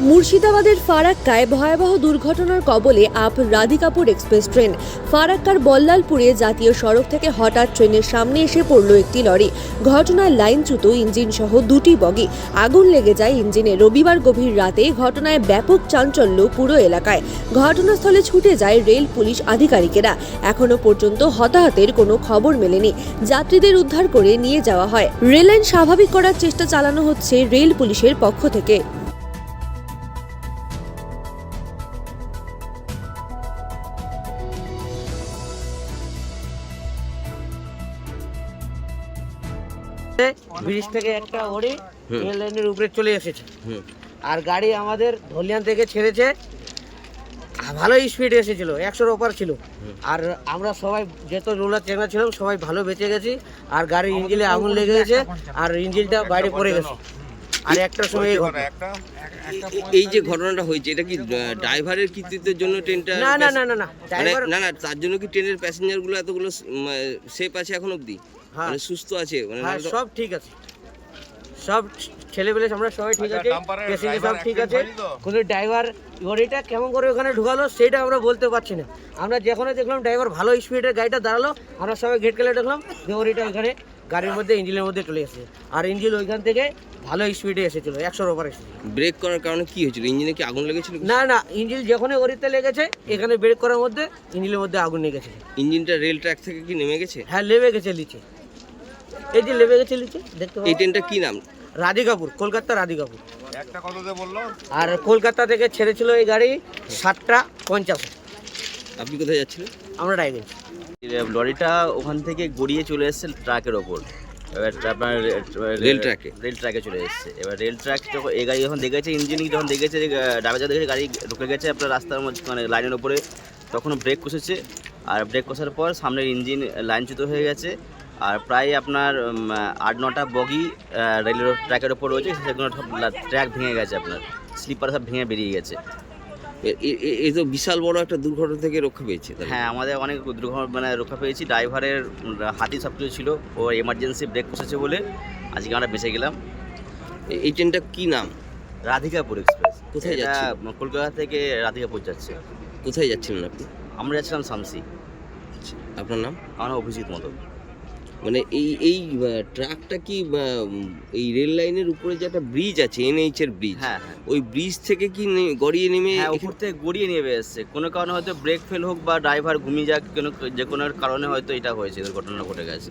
মুর্শিদাবাদের ফারাক্কায় ভয়াবহ দুর্ঘটনার কবলে আপ রাধিকাপুর এক্সপ্রেস ট্রেন। ফারাক্কার বল্লালপুরে জাতীয় সড়ক থেকে হঠাৎ ট্রেনের সামনে এসে পড়ল একটি লরি। ঘটনায় লাইনচ্যুত ইঞ্জিন সহ দুটি বগি। আগুন লেগে যায় ইঞ্জিনে। রবিবার গভীর রাতে ঘটনায় ব্যাপক চাঞ্চল্য পুরো এলাকায়। ঘটনাস্থলে ছুটে যায় রেল পুলিশ আধিকারিকেরা। এখনও পর্যন্ত হতাহতের কোনো খবর মেলেনি। যাত্রীদের উদ্ধার করে নিয়ে যাওয়া হয়। রেললাইন স্বাভাবিক করার চেষ্টা চালানো হচ্ছে রেল পুলিশের পক্ষ থেকে। ব্রিজ থেকে একটা ওড়ি হুম। রেল লাইনের উপরে চলে এসেছে। হুম। আর গাড়ি আমাদের ধলিয়ান থেকে ছেড়েছে। ভালো স্পিড এসেছিল একশোর ওপার ছিল। আর আমরা সবাই যত রোলার চেনা ছিলাম সবাই ভালো বেঁচে গেছি। আর গাড়ির ইঞ্জিনে আগুন লেগে গেছে আর ইঞ্জিনটা বাইরে পড়ে গেছে। আর একটার সময় এই ঘটনা। এই যে ঘটনাটা হয়েছে এটা কি ড্রাইভারের কৃতিত্বের জন্য ট্রেনটা না না না না না মানে ড্রাইভার না না তার জন্য কি ট্রেনের প্যাসেঞ্জারগুলো এতগুলো সেফ আছে এখন অবধি। মানে সুস্থ আছে মানে হ্যাঁ সব ঠিক আছে। সব ছেলেবেলে আমরা সবাই ঠিক আছে পেশেন্ট সব ঠিক আছে। কিন্তু ড্রাইভার লরিটা কেমন করে ওখানে ঢুকালো সেটা আমরা বলতে পারছি না। আমরা যেখানে দেখলাম ড্রাইভার ভালো স্পিডের গাড়িটা দাঁড়াল আমরা সবাই গেট কেলে দেখলাম যে লরিটা ওইখানে গাড়ির মধ্যে ইঞ্জিনের মধ্যে চলে এসেছে। আর ইঞ্জিন ওইখান থেকে ভালো স্পিডে এসেছিল একশোর ওপর এসেছিল। ব্রেক করার কারণে কি হয়েছিল? ইঞ্জিনে কি আগুন লেগেছিল না না ইঞ্জিন যখনই ওরিতে লেগেছে এখানে ব্রেক করার মধ্যে ইঞ্জিনের মধ্যে আগুন লেগেছে। ইঞ্জিনটা রেল ট্র্যাক থেকে কি নেমে গেছে? হ্যাঁ নেমে গেছে লিচে এই যে লেবে গেছে লিচে দেখতে এই ট্রেনটা কি নাম? রাধিকাপুর কলকাতা রাধিকাপুর। একটা কততে বলল? আর কলকাতা থেকে ছেড়েছিল এই গাড়ি সাতটা পঞ্চাশ। আপনি কোথায় যাচ্ছিলেন? আমরা ড্রাইভিং। লরিটা ওখান থেকে গড়িয়ে চলে এসেছে ট্রাকের ওপর। এবার আপনার রেল ট্র্যাকে? রেল ট্র্যাকে চলে এসেছে। এবার রেল ট্র্যাক যখন এই গাড়ি যখন দেখেছে ইঞ্জিন যখন দেখেছে যে ড্রাইভার দেখেছে গাড়ি ঢুকে গেছে আপনার রাস্তার মধ্যে মানে লাইনের ওপরে তখন ব্রেক কষেছে। আর ব্রেক কষার পর সামনের ইঞ্জিন লাইনচ্যুত হয়ে গেছে। আর প্রায় আপনার আট নটা বগি রেলের ট্র্যাকের ওপর রয়েছে সেগুলো সব ট্র্যাক ভেঙে গেছে আপনার। স্লিপার সব ভেঙে বেরিয়ে গেছে। এই তো বিশাল বড় একটা দুর্ঘটনা থেকে রক্ষা পেয়েছে। হ্যাঁ আমাদের অনেক দুর্ঘটনা মানে রক্ষা পেয়েছি। ড্রাইভারের হাতি সব কিছু ছিল ও এমার্জেন্সি ব্রেক কষেছে বলে আজকে আমরা বেঁচে গেলাম। এই ট্রেনটা কি নাম? রাধিকাপুর এক্সপ্রেস কোথায় এটা যাচ্ছিল? কলকাতা থেকে রাধিকাপুর যাচ্ছে। কোথায় যাচ্ছিলেন আপনি? আমরা যাচ্ছিলাম শামসি আপনার নাম? আমার অভিজিৎ মতো মানে এই এই ট্র্যাকটা ট্রাকটা কি এই রেল লাইনের উপরে যে একটা ব্রিজ আছে এনএইচ এর ব্রিজ হ্যাঁ হ্যাঁ। ওই ব্রিজ থেকে কি গড়িয়ে নেমে হ্যাঁ উপর থেকে গড়িয়ে নেমে এসছে। কোনো কারণে হয়তো ব্রেক ফেল হোক বা ড্রাইভার ঘুমিয়ে যাক কোনো যে কোনো কারণে হয়তো এটা হয়েছে দুর্ঘটনা ঘটে গেছে।